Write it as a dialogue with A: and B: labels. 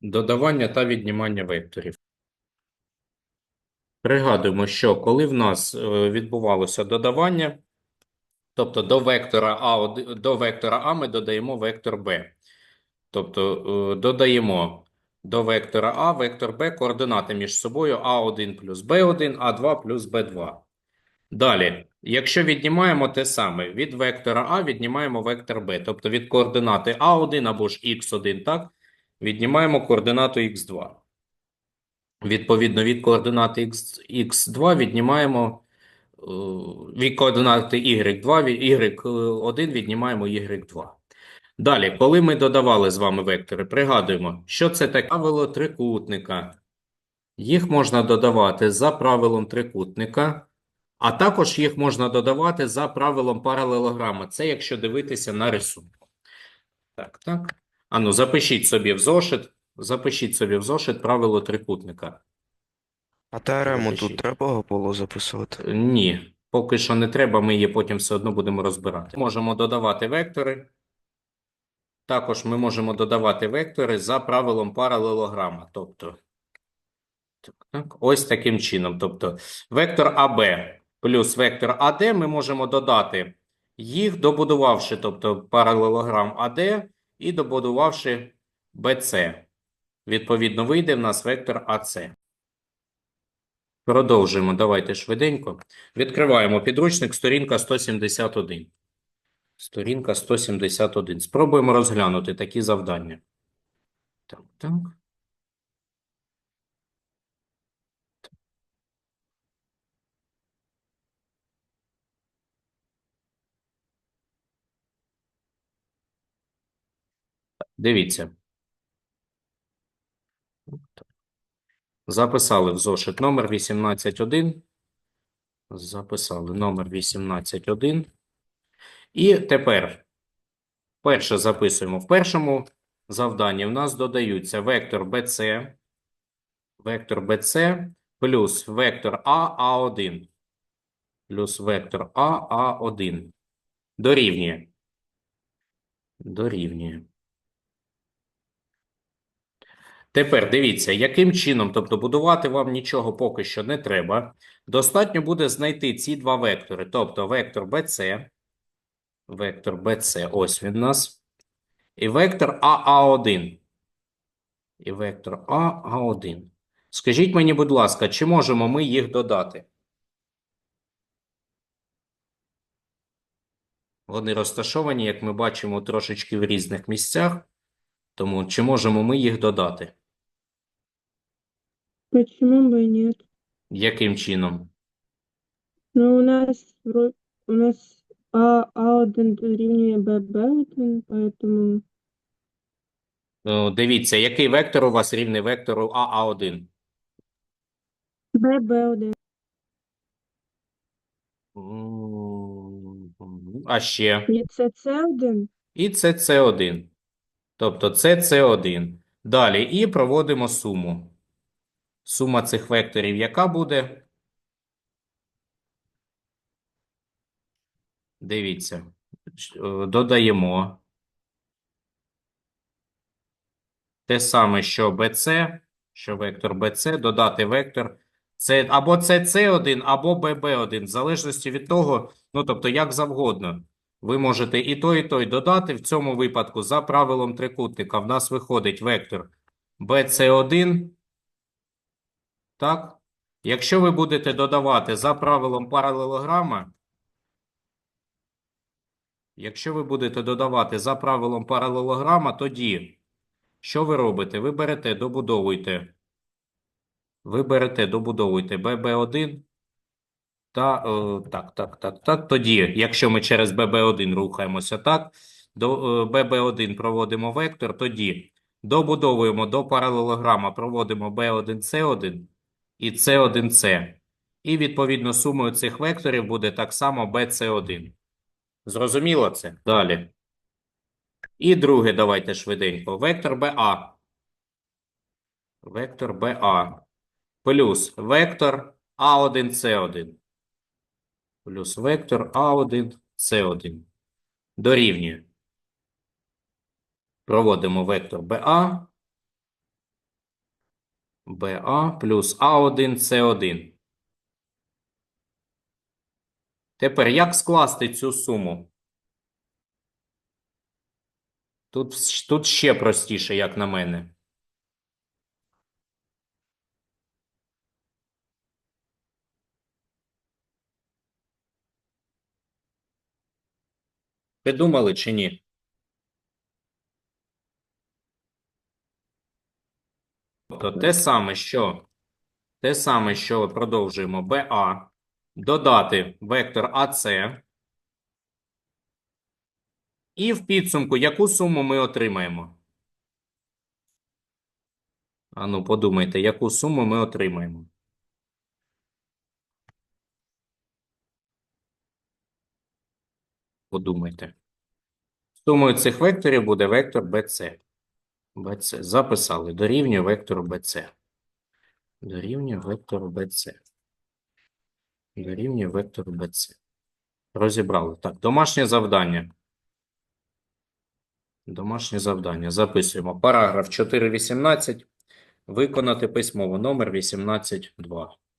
A: Додавання та віднімання векторів. Пригадуємо, що коли в нас е, відбувалося додавання, тобто до вектора А, до вектора А ми додаємо вектор Б. Тобто е, додаємо до вектора А вектор Б координати між собою А1 плюс Б1, А2 плюс Б2. Далі, якщо віднімаємо те саме, від вектора А віднімаємо вектор Б, тобто від координати А1 або ж Х1, так, віднімаємо координату Х2. Відповідно, від координати X, X2 віднімаємо е, від координати Y2, Y1 віднімаємо Y2. Далі, коли ми додавали з вами вектори, пригадуємо, що це таке правило трикутника. Їх можна додавати за правилом трикутника, а також їх можна додавати за правилом паралелограма. Це якщо дивитися на рисунок. Так, так. Ану, запишіть собі в зошит, запишіть собі в зошит правило трикутника.
B: А теорему
A: Запишіть.
B: тут треба було записувати?
A: Ні, поки що не треба, ми її потім все одно будемо розбирати. Можемо додавати вектори. Також ми можемо додавати вектори за правилом паралелограма. Тобто, так, так, ось таким чином. Тобто, вектор АБ плюс вектор АД ми можемо додати їх, добудувавши, тобто паралелограм АД і добудувавши БЦ. Відповідно, вийде в нас вектор АЦ. Продовжуємо. Давайте швиденько. Відкриваємо підручник, сторінка 171. Сторінка 171. Спробуємо розглянути такі завдання. Так, так. Дивіться. Записали в зошит номер 181. Записали номер 181. І тепер перше записуємо. В першому завданні в нас додаються вектор BC, вектор BC плюс вектор А, А1. Плюс вектор А, А1. Дорівнює. Дорівнює. Тепер дивіться, яким чином, тобто будувати вам нічого поки що не треба. Достатньо буде знайти ці два вектори, тобто вектор BC, вектор BC, ось він у нас, і вектор AA1. І вектор AA1. Скажіть мені, будь ласка, чи можемо ми їх додати? Вони розташовані, як ми бачимо, трошечки в різних місцях. Тому чи можемо ми їх додати?
C: Почему бы и нет?
A: Яким чином?
C: Ну, у нас вро- у нас А, А1 дорівнює ББ1, поэтому
A: Ну, дивіться, який вектор у вас рівний вектору АА1?
C: ББ1.
A: М, А ще.
C: І це С1.
A: І це С1. Тобто це С1. Далі. І проводимо суму. Сума цих векторів яка буде? Дивіться. Е, Додаємо. Те саме, що BC, що вектор BC, додати вектор це або це С1, або ББ1, в залежності від того, ну, тобто, як завгодно. Ви можете і той, і той додати. В цьому випадку, за правилом трикутника, в нас виходить вектор BC1. Так? Якщо ви будете додавати за правилом паралелограма, якщо ви будете додавати за правилом паралелограма, тоді що ви робите? Ви берете, добудовуєте. Ви берете, добудовуєте BB1 та е, так, так, так, так. Тоді, якщо ми через BB1 рухаємося так, до е, BB1 проводимо вектор, тоді добудовуємо до паралелограма, проводимо B1C1 і C1C. І відповідно сумою цих векторів буде так само BC1. Зрозуміло це? Далі. І друге, давайте швиденько. Вектор BA. Вектор BA. Плюс вектор А1С1. Плюс вектор А1С1. Дорівнює. Проводимо вектор BA. BA плюс А1, С1. Тепер як скласти цю суму? Тут, тут ще простіше, як на мене. Ви думали чи ні? Тобто те саме, що те саме, що продовжуємо BA, додати вектор АС. І в підсумку, яку суму ми отримаємо? Ану, подумайте, яку суму ми отримаємо? Подумайте. Сумою цих векторів буде вектор BC. BC. Записали. Дорівнює вектору BC. Дорівнює вектору BC. Дорівнює вектору BC. Розібрали. Так, домашнє завдання. Домашнє завдання. Записуємо. Параграф 4.18. Виконати письмово. Номер 18.2.